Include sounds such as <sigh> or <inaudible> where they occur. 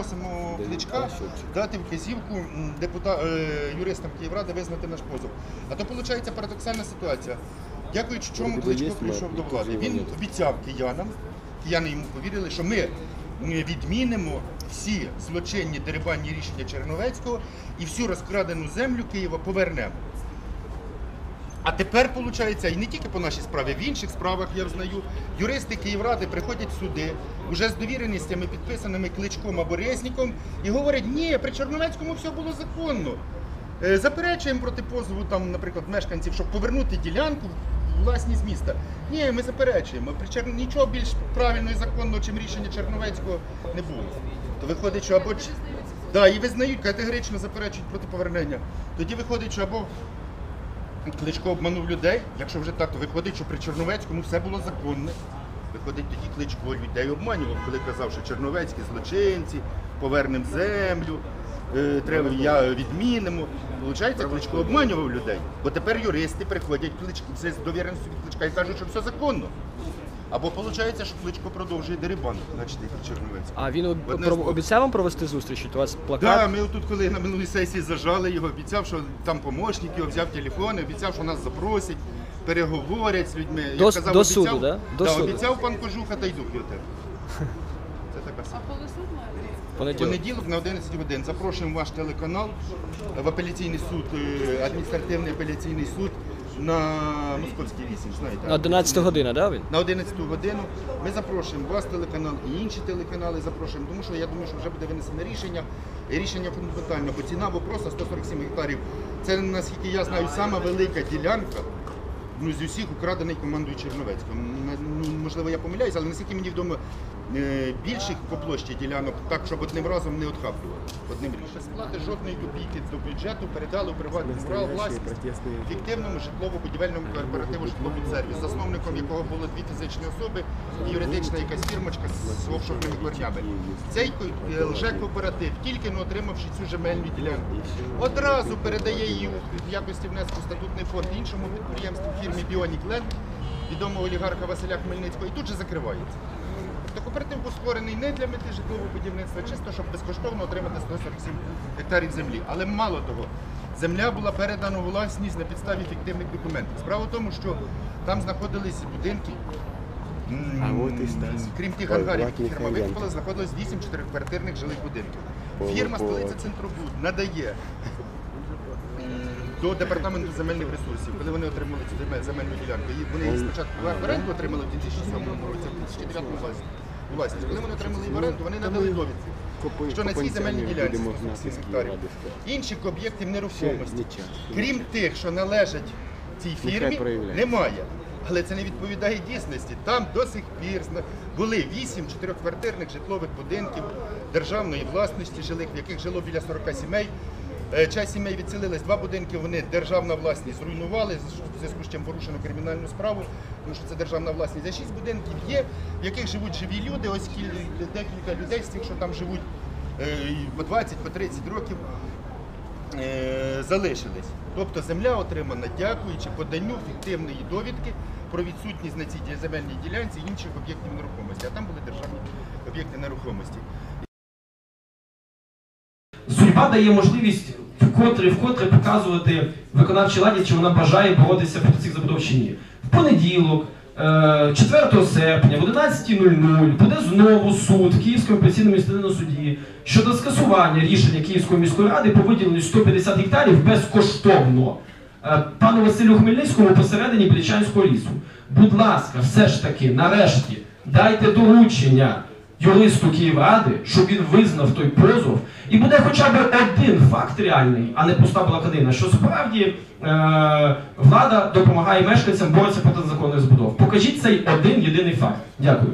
Просимо кличка дати вказівку депута... е, юристам Київради визнати наш позов. А то виходить парадоксальна ситуація. Дякуючи чому Кличко прийшов до влади. Він обіцяв киянам, кияни йому повірили, що ми відмінимо всі злочинні дерибанні рішення Черновецького і всю розкрадену землю Києва повернемо. А тепер, виходить, і не тільки по нашій справі, в інших справах я знаю, юристи Київради приходять в суди вже з довіреністями, підписаними кличком або Резніком, і говорять, ні, при Чорновецькому все було законно. Е, Заперечуємо проти позову, там, наприклад, мешканців, щоб повернути ділянку в власність міста. Ні, ми заперечуємо. При Чер... Нічого більш правильного і законного, чим рішення Черновецького, не було. То виходить, що або да, і визнають, категорично заперечують проти повернення. Тоді виходить, що або Кличко обманув людей. Якщо вже так, то виходить, що при Чорновецькому все було законне. Виходить, тоді Кличко людей обманював, коли казав, що Черновецькі злочинці, повернемо землю, е, треба я відмінимо. Получається, Кличко обманював людей. Бо тепер юристи приходять Кличко, це з довіреності від Кличка і кажуть, що все законно. Або виходить, що Кличко продовжує дерибан, значить, і Черновецький. А він об- Одне про- слово. обіцяв вам провести зустріч? У вас плакат? Так, ми тут, коли на минулій сесії зажали його, обіцяв, що там помощник його взяв телефон, обіцяв, що нас запросять, переговорять з людьми. До- Як казав, до обіцяв, суду, да? До да, суду. обіцяв пан Кожуха та й дух його <laughs> Це така А сама. коли суд має бути? Понеділок. Понеділок на 11 годин. Запрошуємо ваш телеканал в апеляційний суд, е, адміністративний апеляційний суд на Московській 8. Знаєте, На 11 година, да, він? на 11 годину. Ми запрошуємо вас, телеканал, і інші телеканали запрошуємо, тому що я думаю, що вже буде винесене рішення. Рішення фундаментальне, бо ціна вопроса 147 гектарів. Це, наскільки я знаю, сама велика ділянка ну, з усіх украдений командою Черновецького. Ну, можливо, я помиляюсь, але наскільки мені відомо, більших по площі ділянок, так, щоб одним разом не отхаплювали. Одним рішенням. Сплати жодної копійки до бюджету передали у приватний право власність фіктивному житлово-будівельному кооперативу «Житлобудсервіс», засновником якого було дві фізичні особи і юридична якась фірмочка з офшорними корнями. Цей е, лже-кооператив, тільки не отримавши цю земельну ділянку, одразу передає її у- в якості внеску статутний фонд іншому підприємству фірмі Біонік Ленд, відомого олігарха Василя Хмельницького, і тут же закривається. Тобто кооператив був створений не для мети житлового будівництва, чисто щоб безкоштовно отримати 147 гектарів землі. Але мало того, земля була передана у власність на підставі фіктивних документів. Справа в тому, що там знаходились будинки. Крім тих ангарів, які фірма викупила, знаходилось 8 чотириквартирних жилих будинків. Фірма столиця Центробуд надає до департаменту земельних ресурсів, коли вони отримали цю земельну ділянку. Вони її спочатку в оренду отримали в 2007 році, а в 2009 власність. Власність. Коли вони отримали в оренду, вони надали довідку, Копи- що на цій земельній ділянці 147 гектарів. Інших об'єктів нерухомості, крім тих, що належать цій фірмі, немає. Але це не відповідає дійсності. Там до сих пір були вісім чотирьохквартирних житлових будинків державної власності, жилих, в яких жило біля 40 сімей. Е, Часть сімей відселилась, два будинки вони державна власність зруйнували, в зв'язку з чим порушено кримінальну справу, тому що це державна власність. А шість будинків є, в яких живуть живі люди, ось декілька людей з тих, що там живуть е, по 20, по 30 років е, залишились. Тобто земля отримана, дякуючи поданню фіктивної довідки про відсутність на цій земельній ділянці інших об'єктів нерухомості, а там були державні об'єкти нерухомості. Судьба дає можливість вкотре вкотре показувати виконавчій ладі, чи вона бажає боротися проти цих забудов чи ні. В понеділок, е, 4 серпня, в 11.00 буде знову суд Київського апеляційного адміністративного суді щодо скасування рішення Київської міської ради по виділенню 150 гектарів безкоштовно е, пану Василю Хмельницькому посередині Плічанського лісу. Будь ласка, все ж таки, нарешті, дайте доручення юристу Київради, щоб він визнав той позов, і буде хоча б один факт реальний, а не пуста блокадина, що справді е, влада допомагає мешканцям боротися проти незаконних збудов. Покажіть цей один єдиний факт. Дякую.